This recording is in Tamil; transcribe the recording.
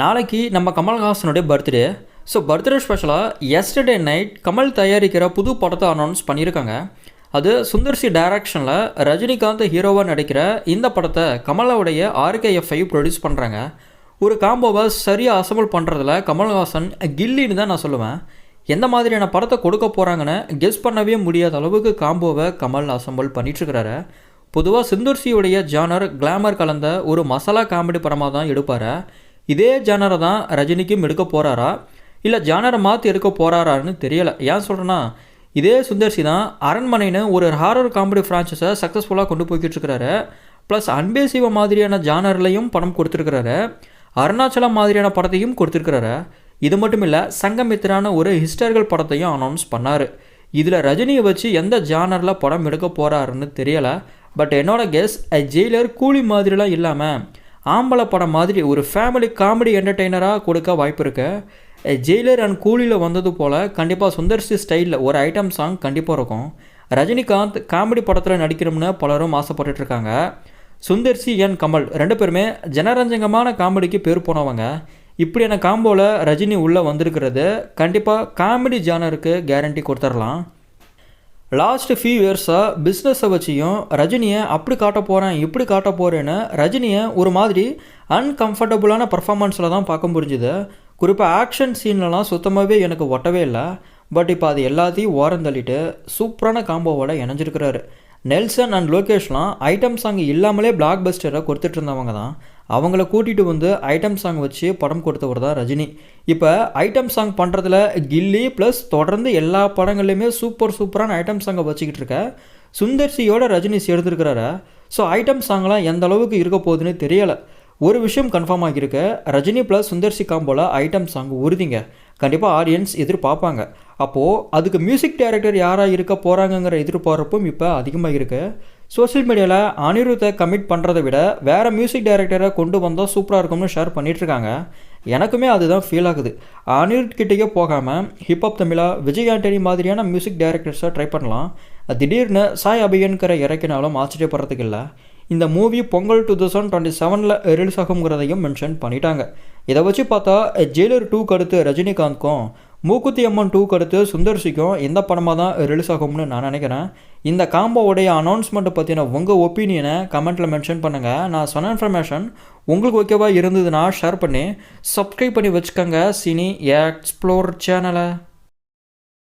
நாளைக்கு நம்ம கமல்ஹாசனுடைய பர்த்டே ஸோ பர்த்டே ஸ்பெஷலாக எஸ்டர்டே நைட் கமல் தயாரிக்கிற புது படத்தை அனௌன்ஸ் பண்ணியிருக்காங்க. அது சுந்தர்சி டைரக்ஷனில் ரஜினிகாந்த் ஹீரோவாக நடிக்கிற இந்த படத்தை கமலாவுடைய ஆர்கேஎஃப்ஐ ப்ரொடியூஸ் பண்ணுறாங்க ஒரு காம்போவை சரியாக அசம்பிள் பண்ணுறதுல கமல்ஹாசன் கில்லின்னு தான் நான் சொல்லுவேன். எந்த மாதிரியான படத்தை கொடுக்க போகிறாங்கன்னு கெஸ் பண்ணவே முடியாத அளவுக்கு காம்போவை கமல் அசம்பிள் பண்ணிட்டுருக்கிறாரு. பொதுவாக சிந்தூர்சியுடைய ஜானர் கிளாமர் கலந்த ஒரு மசாலா காமெடி படமாக தான் எடுப்பார். இதே ஜானரை தான் ரஜினிக்கும் எடுக்க போகிறாரா இல்லை ஜானரை மாற்றி எடுக்க போகிறாரான்னு தெரியலை. ஏன் சொல்கிறேன்னா இதே சுந்தர்சி தான் அரண்மனைன்னு ஒரு ஹாரர் காமெடி ஃப்ரான்ச்சைஸை சக்ஸஸ்ஃபுல்லாக கொண்டு போய்கிட்டு இருக்கிறாரு ப்ளஸ் அன்பே சிவ மாதிரியான ஜானர்லையும் படம் கொடுத்துருக்கிறாரு. அருணாச்சலம் மாதிரியான படத்தையும் கொடுத்துருக்கிறாரு. இது மட்டும் இல்லை சங்கமித்திரான ஒரு ஹிஸ்டாரிக்கல் படத்தையும் அனௌன்ஸ் பண்ணார். இதில் ரஜினியை வச்சு எந்த ஜானரில் படம் எடுக்க போகிறாருன்னு தெரியலை. பட் என்னோட கெஸ் ஜெயிலர் கூலி மாதிரிலாம் இல்லாமல் ஆம்பளை படம் மாதிரி ஒரு ஃபேமிலி காமெடி என்டர்டெய்னராக கொடுக்க வாய்ப்பு இருக்கு. ஜெயிலர் அண்ட் கூலியில் வந்தது போல் கண்டிப்பாக சுந்தர்சி ஸ்டைலில் ஒரு ஐட்டம் சாங் கண்டிப்பாக இருக்கும். ரஜினிகாந்த் காமெடி படத்தில் நடிக்கணும்னு பலரும் ஆசைப்பட்டுட்டு இருக்காங்க. சுந்தர்சி என் கமல் ரெண்டு பேருமே ஜனரஞ்சகமான காமெடிக்கு பேர் போனவங்க. இப்படியான காம்போவில் ரஜினி உள்ளே வந்திருக்கிறது. கண்டிப்பாக காமெடி ஜானருக்கு கேரண்டி கொடுத்துடலாம். லாஸ்ட் ஃபியூ இயர்ஸாக பிஸ்னஸை வச்சியும் ரஜினியை அப்படி காட்ட போகிறேன் இப்படி காட்ட போகிறேன்னு ரஜினியை ஒரு மாதிரி அன்கம்ஃபர்டபுளான பர்ஃபார்மன்ஸில் தான் பார்க்க முடிஞ்சுது. குறிப்பாக ஆக்ஷன் சீன்லலாம் சுத்தமாகவே எனக்கு ஒட்டவே இல்லை. பட் இப்போ அது எல்லாத்தையும் ஓரம் தள்ளிட்டு சூப்பரான காம்போவோட இணைஞ்சிருக்கிறாரு. நெல்சன் அண்ட் லோகேஷ்லாம் ஐட்டம் சாங் இல்லாமலே பிளாக் பஸ்டரை கொடுத்துட்டு இருந்தவங்க தான். அவங்கள கூட்டிகிட்டு வந்து ஐட்டம் சாங் வச்சு படம் கொடுத்தவர் தான் ரஜினி. இப்போ ஐட்டம் சாங் பண்ணுறதுல கில்லி ப்ளஸ் தொடர்ந்து எல்லா படங்கள்லையுமே சூப்பர் சூப்பரான ஐட்டம் சாங்கை வச்சுக்கிட்டு இருக்க சுந்தர்சியோட ரஜினி சேர்ந்துருக்கிறாரு? ஸோ ஐட்டம் சாங்லாம் எந்த அளவுக்கு இருக்க போகுதுன்னு தெரியலை. ஒரு விஷயம் கன்ஃபார்ம் ஆகியிருக்கு. ரஜினி ப்ளஸ் சுந்தர்சி காம்போல ஐட்டம் சாங் உறுதிங்க. கண்டிப்பாக ஆடியன்ஸ் எதிர்பார்ப்பாங்க. அப்போது அதுக்கு மியூசிக் டைரக்டர் யாராக இருக்க போகிறாங்கங்கிற எதிர்பார்ப்பும் இப்போ அதிகமாக இருக்குது சோஷியல் மீடியாவில் அனிருத்தை கமிட் பண்ணுறதை விட வேறு மியூசிக் டைரக்டரை கொண்டு வந்தால் சூப்பராக இருக்கும்னு ஷேர் பண்ணிகிட்ருக்காங்க எனக்குமே அதுதான் ஃபீல் ஆகுது. அனிருத் கிட்டேயே போகாமல் ஹிப்ஹாப் தமிழா விஜய் ஆண்டனி மாதிரியான மியூசிக் டைரக்டர்ஸை ட்ரை பண்ணலாம். திடீர்னு சாய் அபியன்கரை இறக்கினாலும் ஆச்சரியப்படுறதுக்கு இல்லை. இந்த movie Pongal two thousand twenty செவனில் ரிலீஸ் ஆகுங்கிறதையும் மென்ஷன் பண்ணிட்டாங்க. இதை வச்சு பார்த்தா ஜெயிலர் டூக்கு அடுத்து ரஜினிகாந்த்க்கும் மூக்குத்தி அம்மன் டூக்கு அடுத்து சுந்தர்சிக்கும் எந்த படமாக தான் ரிலீஸ் ஆகும்னு நான் நினைக்கிறேன். இந்த காம்போவுடைய அனௌன்ஸ்மெண்ட்டை பற்றின உங்கள் ஒப்பீனியனை கமெண்ட்டில் மென்ஷன் பண்ணுங்கள் நான் சொன்ன இன்ஃபர்மேஷன் உங்களுக்கு ஓகேவா இருந்ததுன்னா ஷேர் பண்ணி சப்ஸ்கிரைப் பண்ணி வச்சுக்கோங்க. சினி எக்ஸ்ப்ளோர் சேனலை